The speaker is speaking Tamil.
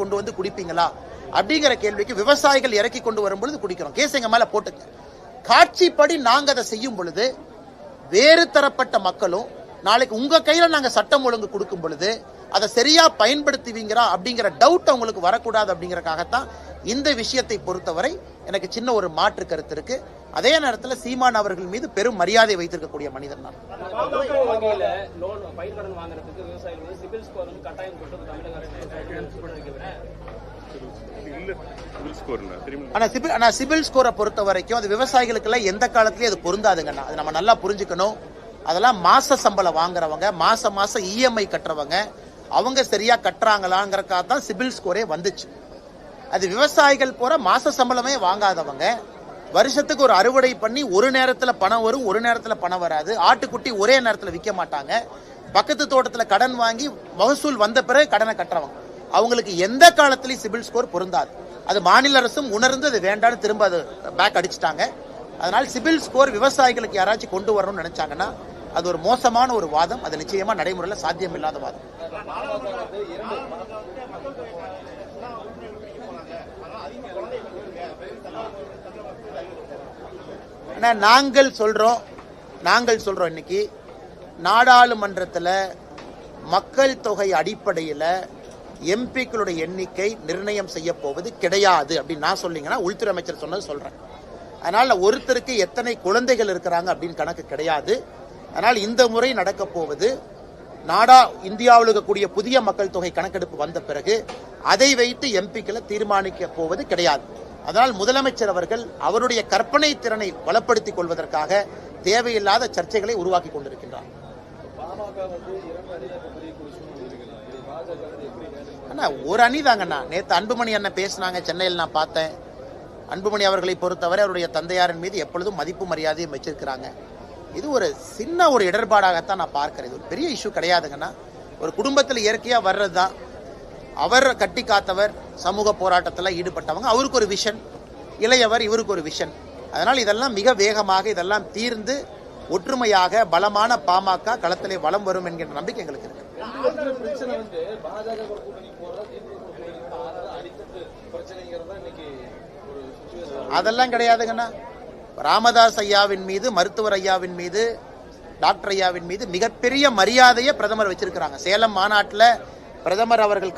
கொண்டு வந்து குடிப்பீங்களா? அப்படிங்கிற கேள்விக்கு விவசாயிகள் இறக்கி கொண்டு வரும் பொழுது குடிக்கிறோம். கேஸ் எங்க மேல போட்டுங்க காட்சிப்படி நாங்க அதை செய்யும் பொழுது வேறு தரப்பட்ட மக்களும் நாளைக்கு உங்க கையில நாங்க சட்டம் ஒழுங்கு கொடுக்கும் பொழுது அதை சரியா பயன்படுத்துவீங்கிறா அப்படிங்கிற டவுட் அவங்களுக்கு வரக்கூடாது அப்படிங்கறக்காகத்தான் இந்த விஷயத்தை பொறுத்தவரை எனக்கு சின்ன ஒரு மாற்று கருத்து இருக்கு. அதே நேரத்தில் சீமான் அவர்கள் மீது பெரும் மரியாதை வைத்திருக்கக்கூடிய மனிதன் நான். சிபில் சிவில் ஆனா சிபில் ஸ்கோரை பொறுத்த வரைக்கும் அது விவசாயிகளுக்கெல்லாம் எந்த காலத்திலயும் அது பொருந்தாதுங்கண்ணா அது நம்ம நல்லா புரிஞ்சுக்கணும். அதெல்லாம் மாச சம்பளம் வாங்குறவங்க மாச மாசம் இஎம்ஐ கட்டுறவங்க அவங்க சரியா கட்டுறாங்களாங்கிறக்காக தான் சிபில் ஸ்கோரே வந்துச்சு. அது விவசாயிகள் போற மாச சம்பளமே வாங்காதவங்க. வருஷத்துக்கு ஒரு அறுவடை பண்ணி ஒரு நேரத்துல பணம் வரும் ஒரு நேரத்துல பணம் வராது. ஆட்டுக்குட்டி ஒரே நேரத்துல விற்க மாட்டாங்க. பக்கத்து தோட்டத்துல கடன் வாங்கி மகசூல் வந்த பிறகு கடனை கட்டுறவங்க. அவங்களுக்கு எந்த காலத்திலையும் சிபில் ஸ்கோர் பொருந்தாது. அது மாநில அரசும் உணர்ந்து அது வேண்டாம்னு திரும்ப அது பேக் அடிச்சிட்டாங்க. அதனால் சிபில் ஸ்கோர் விவசாயிகளுக்கு யாராச்சும் கொண்டு வரணும்னு நினைச்சாங்கன்னா அது ஒரு மோசமான ஒரு வாதம். அது நிச்சயமா நடைமுறையில் சாத்தியம் இல்லாத வாதம் நாங்கள் சொல்றோம் நாங்கள் சொல்றோம் இன்னைக்கு நாடாளுமன்றத்தில் மக்கள் தொகை அடிப்படையில் எம்பிக்களுடைய எண்ணிக்கை நிர்ணயம் செய்ய போவது கிடையாது அப்படின்னு நான் சொல்லிங்கன்னா உள்துறை அமைச்சர் சொன்னது சொல்றேன். அதனால ஒருத்தருக்கு எத்தனை குழந்தைகள் இருக்கிறாங்க அப்படின்னு கணக்கு கிடையாது. அதனால் இந்த முறை நடக்கப் போவது நாடா இந்தியாவில் இருக்கக்கூடிய புதிய மக்கள் தொகை கணக்கெடுப்பு வந்த பிறகு அதை வைத்து எம்பிக்களை தீர்மானிக்க போவது கிடையாது. அதனால் முதலமைச்சர் அவர்கள் அவருடைய கற்பனை திறனை பலப்படுத்திக் கொள்வதற்காக தேவையில்லாத சர்ச்சைகளை உருவாக்கி கொண்டிருக்கின்றார். அண்ணா ஒரு அணி தாங்கண்ணா நேத்து அன்புமணி அண்ணன் பேசினாங்க சென்னையில் நான் பார்த்தேன். அன்புமணி அவர்களை பொறுத்தவரை அவருடைய தந்தையாரின் மீது எப்பொழுதும் மதிப்பு மரியாதையும் வச்சிருக்கிறாங்க. இது ஒரு சின்ன ஒரு இடர்பாடாகத்தான் நான் பார்க்கிறேன். இது ஒரு பெரிய இஷ்யூ கிடையாதுங்கண்ணா ஒரு குடும்பத்தில் இயற்கையாக வர்றது தான் அவர் கட்டி காத்தவர் சமூக போராட்டத்தில் ஈடுபட்டவங்க அவருக்கு ஒரு விஷன் இளையவர் இவருக்கு ஒரு விஷன் அதனால் இதெல்லாம் மிக வேகமாக இதெல்லாம் தீர்ந்து ஒற்றுமையாக பலமான பாமக களத்திலே வலம் வரும் என்கின்ற நம்பிக்கை எங்களுக்கு இருக்கு. அதெல்லாம் கிடையாதுங்கண்ணா ராமதாஸ் ஐயாவின் மீது மருத்துவர் ஐயாவின் மீது டாக்டர் ஐயாவின் மீது மிகப்பெரிய மரியாதையை பிரதமர் வச்சிருக்கிறாங்க. சேலம் மாநாட்டில் பிரதமர் அவர்கள்